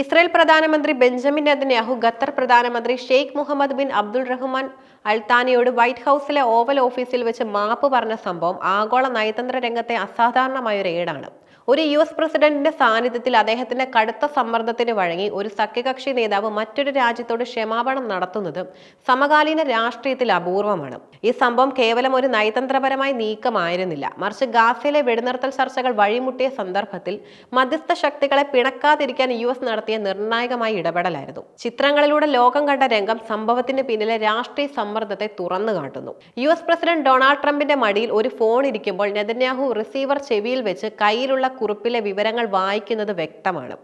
Israel പ്രധാനമന്ത്രി Benjamin Netanyahu Qatar പ്രധാനമന്ത്രി Sheikh Mohammed bin Abdul Rahman അൽത്താനിയോട് white ഹൗസിലെ oval ഓഫീസിൽ വെച്ച് മാപ്പ് പറഞ്ഞ സംഭവം ആഗോള നയതന്ത്ര രംഗത്തെ അസാധാരണമായ ഒരു ഏടാണ്. ഒരു യു എസ് പ്രസിഡന്റിന്റെ സാന്നിധ്യത്തിൽ അദ്ദേഹത്തിന്റെ കടുത്ത സമ്മർദ്ദത്തിന് വഴങ്ങി ഒരു സഖ്യകക്ഷി നേതാവ് മറ്റൊരു രാജ്യത്തോട് ക്ഷമാപണം നടത്തുന്നത് സമകാലീന രാഷ്ട്രീയത്തിൽ അപൂർവമാണ്. ഈ സംഭവം കേവലം ഒരു നയതന്ത്രപരമായ നീക്കമായിരുന്നില്ല. മറിച്ച് ഗാസയിലെ വെടിനിർത്തൽ ചർച്ചകൾ വഴിമുട്ടിയ സന്ദർഭത്തിൽ മധ്യസ്ഥ ശക്തികളെ പിണക്കാതിരിക്കാൻ യു എസ് നടത്തിയ നിർണായകമായ ഇടപെടലായിരുന്നു. ചിത്രങ്ങളിലൂടെ ലോകം കണ്ട രംഗം സംഭവത്തിന് പിന്നിലെ രാഷ്ട്രീയ സമ്മർദ്ദത്തെ തുറന്നു കാട്ടുന്നു. യു എസ് പ്രസിഡന്റ് ഡൊണാൾഡ് ട്രംപിന്റെ മടിയിൽ ഒരു ഫോൺ ഇരിക്കുമ്പോൾ നെതന്യാഹു റിസീവർ ചെവിയിൽ വെച്ച് കയ്യിലുള്ള കുറിപ്പിലെ വിവരങ്ങൾ വായിക്കുന്നത് വ്യക്തമാണ്.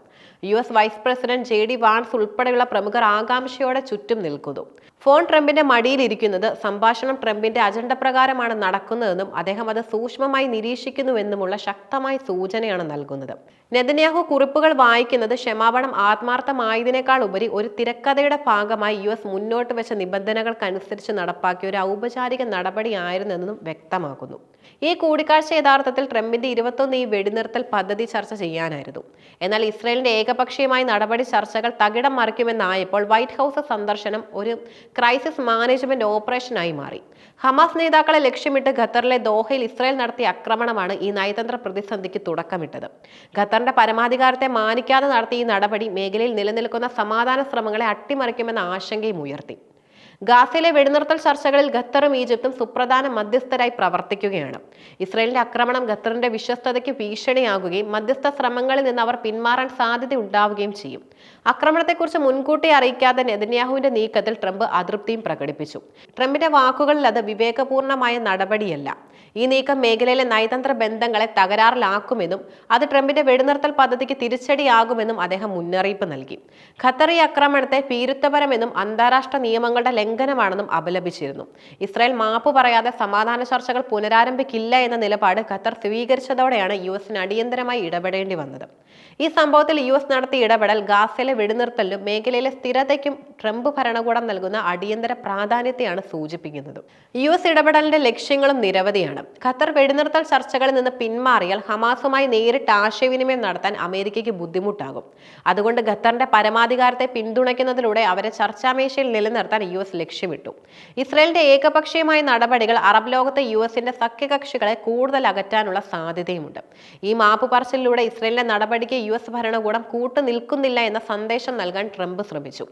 U S vice president J D Vance ഉൾപ്പെടെയുള്ള പ്രമുഖർ ആകാംക്ഷയോടെ ചുറ്റും നിൽക്കുന്നു. ഫോൺ ട്രംപിന്റെ മടിയിലിരിക്കുന്നത് സംഭാഷണം ട്രംപിന്റെ അജണ്ട പ്രകാരമാണ് നടക്കുന്നതെന്നും അദ്ദേഹം അത് സൂക്ഷ്മമായി നിരീക്ഷിക്കുന്നുവെന്നുമുള്ള ശക്തമായ സൂചനയാണ് നൽകുന്നത്. നെതന്യാഹു കുറിപ്പുകൾ വായിക്കുന്നത് ക്ഷമാപണം ആത്മാർത്ഥമായതിനേക്കാൾ ഉപരി ഒരു തിരക്കഥയുടെ ഭാഗമായി യു എസ് മുന്നോട്ട് വെച്ച നിബന്ധനകൾക്കനുസരിച്ച് നടപ്പാക്കിയ ഒരു ഔപചാരിക നടപടിയായിരുന്നെന്നും വ്യക്തമാക്കുന്നു. ഈ കൂടിക്കാഴ്ച യഥാർത്ഥത്തിൽ ട്രംപിന്റെ ഇരുപത്തൊന്ന് ഈ വെടിനിർത്തൽ പദ്ധതി ചർച്ച ചെയ്യാനായിരുന്നു. എന്നാൽ ഇസ്രയേലിന്റെ ഏകപക്ഷീയമായ നടപടി ചർച്ചകൾ തകിടം മറിക്കുമെന്നായപ്പോൾ വൈറ്റ് ഹൗസ് സന്ദർശനം ഒരു ക്രൈസിസ് മാനേജ്മെന്റ് ഓപ്പറേഷനായി മാറി. ഹമാസ് നേതാക്കളെ ലക്ഷ്യമിട്ട് ഖത്തറിലെ ദോഹയിൽ ഇസ്രായേൽ നടത്തിയ ആക്രമണമാണ് ഈ നയതന്ത്ര പ്രതിസന്ധിക്ക് തുടക്കമിട്ടത്. ഖത്തറിന്റെ പരമാധികാരത്തെ മാനിക്കാതെ നടത്തിയ ഈ നടപടി മേഖലയിൽ നിലനിൽക്കുന്ന സമാധാന ശ്രമങ്ങളെ അട്ടിമറിക്കുമെന്ന ആശങ്കയും ഉയർത്തി. ഗാസയിലെ വെടിനിർത്തൽ ചർച്ചകളിൽ ഖത്തറും ഈജിപ്തും സുപ്രധാന മധ്യസ്ഥരായി പ്രവർത്തിക്കുകയാണ്. ഇസ്രയേലിന്റെ ആക്രമണം ഖത്തറിന്റെ വിശ്വസ്തതയ്ക്ക് ഭീഷണിയാകുകയും മധ്യസ്ഥ ശ്രമങ്ങളിൽ നിന്ന് അവർ പിന്മാറാൻ സാധ്യത ഉണ്ടാവുകയും ചെയ്യും. ആക്രമണത്തെക്കുറിച്ച് മുൻകൂട്ടി അറിയിക്കാതെ നെതന്യാഹുവിന്റെ നീക്കത്തിൽ ട്രംപ് അതൃപ്തിയും പ്രകടിപ്പിച്ചു. ട്രംപിന്റെ വാക്കുകളിൽ അത് വിവേകപൂർണമായ നടപടിയല്ല. ഈ നീക്കം മേഖലയിലെ നയതന്ത്ര ബന്ധങ്ങളെ തകരാറിലാക്കുമെന്നും അത് ട്രംപിന്റെ വെടിനിർത്തൽ പദ്ധതിക്ക് തിരിച്ചടിയാകുമെന്നും അദ്ദേഹം മുന്നറിയിപ്പ് നൽകി. ഖത്തർ ഈ ആക്രമണത്തെ ഭീരുത്വപരമെന്നും അന്താരാഷ്ട്ര നിയമങ്ങളുടെ ലംഘനമാണെന്നും അപലപിച്ചിരുന്നു. ഇസ്രായേൽ മാപ്പ് പറയാതെ സമാധാന ചർച്ചകൾ പുനരാരംഭിക്കില്ല എന്ന നിലപാട് ഖത്തർ സ്വീകരിച്ചതോടെയാണ് യു എസിന് അടിയന്തരമായി ഇടപെടേണ്ടി വന്നത്. ഈ സംഭവത്തിൽ യു എസ് നടത്തിയ ഇടപെടൽ ഗാസയിലെ വെടിനിർത്തലിനും മേഖലയിലെ സ്ഥിരതയ്ക്കും ട്രംപ് ഭരണകൂടം നൽകുന്ന അടിയന്തര പ്രാധാന്യത്തെയാണ് സൂചിപ്പിക്കുന്നത്. യു എസ് ഇടപെടലിന്റെ ലക്ഷ്യങ്ങളും നിരവധിയാണ്. ഖത്തർ വെടിനിർത്തൽ ചർച്ചകളിൽ നിന്ന് പിന്മാറിയാൽ ഹമാസുമായി നേരിട്ട് ആശയവിനിമയം നടത്താൻ അമേരിക്കയ്ക്ക് ബുദ്ധിമുട്ടാകും. അതുകൊണ്ട് ഖത്തറിന്റെ പരമാധികാരത്തെ പിന്തുണയ്ക്കുന്നതിലൂടെ അവരെ ചർച്ചാമേശയിൽ നിലനിർത്താൻ യു ലക്ഷ്യമിട്ടു. ഇസ്രയേലിന്റെ ഏകപക്ഷീയമായ നടപടികൾ അറബ് ലോകത്തെ യു എസിന്റെ സഖ്യകക്ഷികളെ കൂടുതൽ അകറ്റാനുള്ള സാധ്യതയുമുണ്ട്. ഈ മാപ്പ് പറച്ചിലൂടെ ഇസ്രയേലിന്റെ നടപടിക്ക് യു എസ് ഭരണകൂടം കൂട്ടുനിൽക്കുന്നില്ല എന്ന സന്ദേശം നൽകാൻ ട്രംപ് ശ്രമിച്ചു.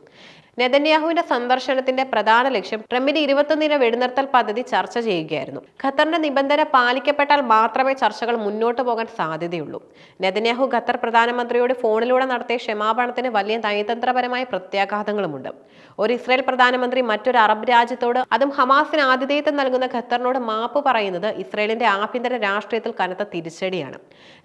നെതന്യാഹുവിന്റെ സന്ദർശനത്തിന്റെ പ്രധാന ലക്ഷ്യം ട്രംപിന്റെ ഇരുപത്തൊന്നിന് വെടിനിർത്തൽ പദ്ധതി ചർച്ച ചെയ്യുകയായിരുന്നു. ഖത്തറിന്റെ നിബന്ധന പാലിക്കപ്പെട്ടാൽ മാത്രമേ ചർച്ചകൾ മുന്നോട്ട് പോകാൻ സാധ്യതയുള്ളൂ. നെതന്യാഹു ഖത്തർ പ്രധാനമന്ത്രിയോട് ഫോണിലൂടെ നടത്തിയ ക്ഷമാപണത്തിന് വലിയ നയതന്ത്രപരമായ പ്രത്യാഘാതങ്ങളുമുണ്ട്. ഒരു ഇസ്രായേൽ പ്രധാനമന്ത്രി മറ്റൊരു അറബ് രാജ്യത്തോട് അതും ഹമാസിന് ആതിഥേയത്വം നൽകുന്ന ഖത്തറിനോട് മാപ്പ് പറയുന്നത് ഇസ്രയേലിന്റെ ആഭ്യന്തര രാഷ്ട്രീയത്തിൽ കനത്ത തിരിച്ചടിയാണ്.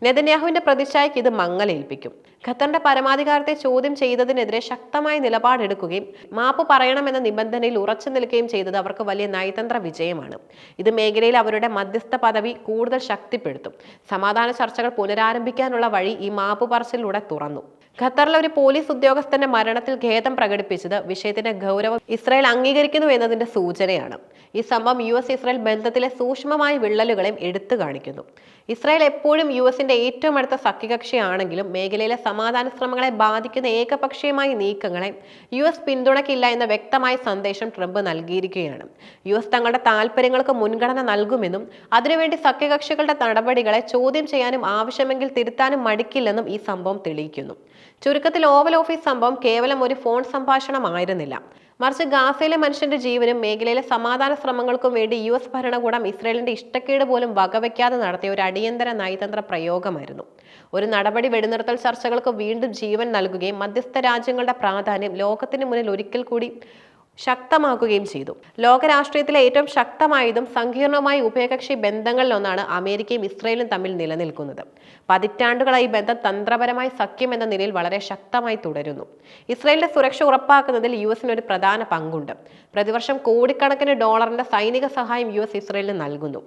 നെതന്യാഹുവിന്റെ പ്രതിച്ഛായക്ക് ഇത് മങ്ങലേൽപ്പിക്കും. ഖത്തറിന്റെ പരമാധികാരത്തെ ചോദ്യം ചെയ്തതിനെതിരെ ശക്തമായ നിലപാടെടുക്കുകയും മാപ്പ് പറയണമെന്ന നിബന്ധനയിൽ ഉറച്ചു നിൽക്കുകയും ചെയ്തത് അവർക്ക് വലിയ നയതന്ത്ര വിജയമാണ്. ഇത് മേഖലയിൽ അവരുടെ മധ്യസ്ഥ പദവി കൂടുതൽ ശക്തിപ്പെടുത്തും. സമാധാന ചർച്ചകൾ പുനരാരംഭിക്കാനുള്ള വഴി ഈ മാപ്പ് പറച്ചിലൂടെ തുറന്നു. ഖത്തറിലെ ഒരു പോലീസ് ഉദ്യോഗസ്ഥന്റെ മരണത്തിൽ ഖേദം പ്രകടിപ്പിച്ചത് വിഷയത്തിന്റെ ഗൗരവം ഇസ്രായേൽ അംഗീകരിക്കുന്നു എന്നതിന്റെ സൂചനയാണ്. ഈ സംഭവം യു എസ് ഇസ്രായേൽ ബന്ധത്തിലെ സൂക്ഷ്മമായ വിള്ളലുകളെയും എടുത്തു കാണിക്കുന്നു. ഇസ്രായേൽ എപ്പോഴും യു എസിന്റെ ഏറ്റവും അടുത്ത സഖ്യകക്ഷിയാണെങ്കിലും മേഖലയിലെ സമാധാന ശ്രമങ്ങളെ ബാധിക്കുന്ന ഏകപക്ഷീയമായ നീക്കങ്ങളെ യു എസ് പിന്തുണയ്ക്കില്ല എന്ന വ്യക്തമായ സന്ദേശം ട്രംപ് നൽകിയിരിക്കുകയാണ്. യു എസ് തങ്ങളുടെ താൽപ്പര്യങ്ങൾക്ക് മുൻഗണന നൽകുമെന്നും അതിനുവേണ്ടി സഖ്യകക്ഷികളുടെ നടപടികളെ ചോദ്യം ചെയ്യാനും ആവശ്യമെങ്കിൽ തിരുത്താനും മടിക്കില്ലെന്നും ഈ സംഭവം തെളിയിക്കുന്നു. ചുരുക്കത്തിൽ ഓവൽ ഓഫീസ് സംഭവം കേവലം ഒരു ഫോൺ സംഭാഷണമായിരുന്നില്ല മറിച്ച് ഗാസയിലെ മനുഷ്യന്റെ ജീവനും മേഖലയിലെ സമാധാന ശ്രമങ്ങൾക്കും വേണ്ടി യു എസ് ഭരണകൂടം ഇസ്രയേലിന്റെ ഇഷ്ടക്കേട് പോലും വകവയ്ക്കാതെ നടത്തിയ ഒരു അടിയന്തര നയതന്ത്ര പ്രയോഗമായിരുന്നു. ഒരു നടപടി വെടിനിർത്തൽ ചർച്ചകൾക്ക് വീണ്ടും ജീവൻ നൽകുകയും മധ്യസ്ഥ രാജ്യങ്ങളുടെ പ്രാധാന്യം ലോകത്തിന് മുന്നിൽ ഒരിക്കൽ കൂടി ശക്തമാക്കുകയും ചെയ്തു. ലോകരാഷ്ട്രീയത്തിലെ ഏറ്റവും ശക്തമായതും സങ്കീർണവുമായ ഉഭയകക്ഷി ബന്ധങ്ങളിലൊന്നാണ് അമേരിക്കയും ഇസ്രയേലും തമ്മിൽ നിലനിൽക്കുന്നത്. പതിറ്റാണ്ടുകളായി ബന്ധം തന്ത്രപരമായ സഖ്യം എന്ന നിലയിൽ വളരെ ശക്തമായി തുടരുന്നു. ഇസ്രയേലിന്റെ സുരക്ഷ ഉറപ്പാക്കുന്നതിൽ യു എസിന് ഒരു പ്രധാന പങ്കുണ്ട്. പ്രതിവർഷം കോടിക്കണക്കിന് ഡോളറിന്റെ സൈനിക സഹായം യു എസ് ഇസ്രയേലിന് നൽകുന്നു.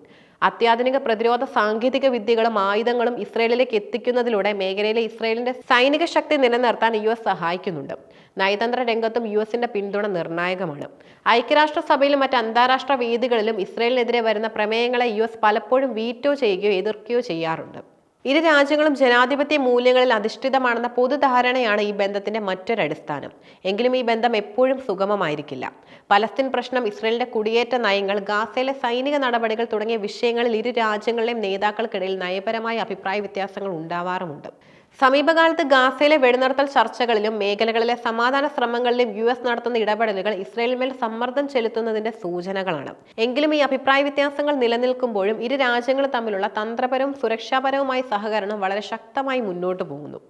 അത്യാധുനിക പ്രതിരോധ സാങ്കേതിക വിദ്യകളും ആയുധങ്ങളും ഇസ്രയേലിലേക്ക് എത്തിക്കുന്നതിലൂടെ മേഖലയിലെ ഇസ്രയേലിന്റെ സൈനിക ശക്തി നിലനിർത്താൻ യു എസ് സഹായിക്കുന്നുണ്ട്. നയതന്ത്ര രംഗത്തും യു എസിന്റെ പിന്തുണ നിർണായകമാണ്. ഐക്യരാഷ്ട്രസഭയിലും മറ്റ് അന്താരാഷ്ട്ര വേദികളിലും ഇസ്രയേലിനെതിരെ വരുന്ന പ്രമേയങ്ങളെ യു എസ് പലപ്പോഴും വീറ്റോ ചെയ്യുകയോ എതിർക്കുകയോ ചെയ്യാറുണ്ട്. ഇരു രാജ്യങ്ങളും ജനാധിപത്യ മൂല്യങ്ങളിൽ അധിഷ്ഠിതമാണെന്ന പൊതുധാരണയാണ് ഈ ബന്ധത്തിന്റെ മറ്റൊരടിസ്ഥാനം എങ്കിലും ഈ ബന്ധം എപ്പോഴും സുഗമമായിരിക്കില്ല. പലസ്തീൻ പ്രശ്നം ഇസ്രയേലിന്റെ കുടിയേറ്റ നയങ്ങൾ ഗാസയിലെ സൈനിക നടപടികൾ തുടങ്ങിയ വിഷയങ്ങളിൽ ഇരു രാജ്യങ്ങളിലെയും നേതാക്കൾക്കിടയിൽ നയപരമായ അഭിപ്രായ വ്യത്യാസങ്ങൾ ഉണ്ടാവാറുമുണ്ട്. സമീപകാലത്ത് ഗാസയിലെ വെടിനിർത്തൽ ചർച്ചകളിലും മേഖലകളിലെ സമാധാന ശ്രമങ്ങളിലും യു എസ് നടത്തുന്ന ഇടപെടലുകൾ ഇസ്രയേലിന്മേൽ സമ്മർദ്ദം ചെലുത്തുന്നതിന്റെ സൂചനകളാണ്. എങ്കിലും ഈ അഭിപ്രായ വ്യത്യാസങ്ങൾ നിലനിൽക്കുമ്പോഴും ഇരു രാജ്യങ്ങളും തമ്മിലുള്ള തന്ത്രപരവും സുരക്ഷാപരവുമായ സഹകരണം വളരെ ശക്തമായി മുന്നോട്ട് പോകുന്നു.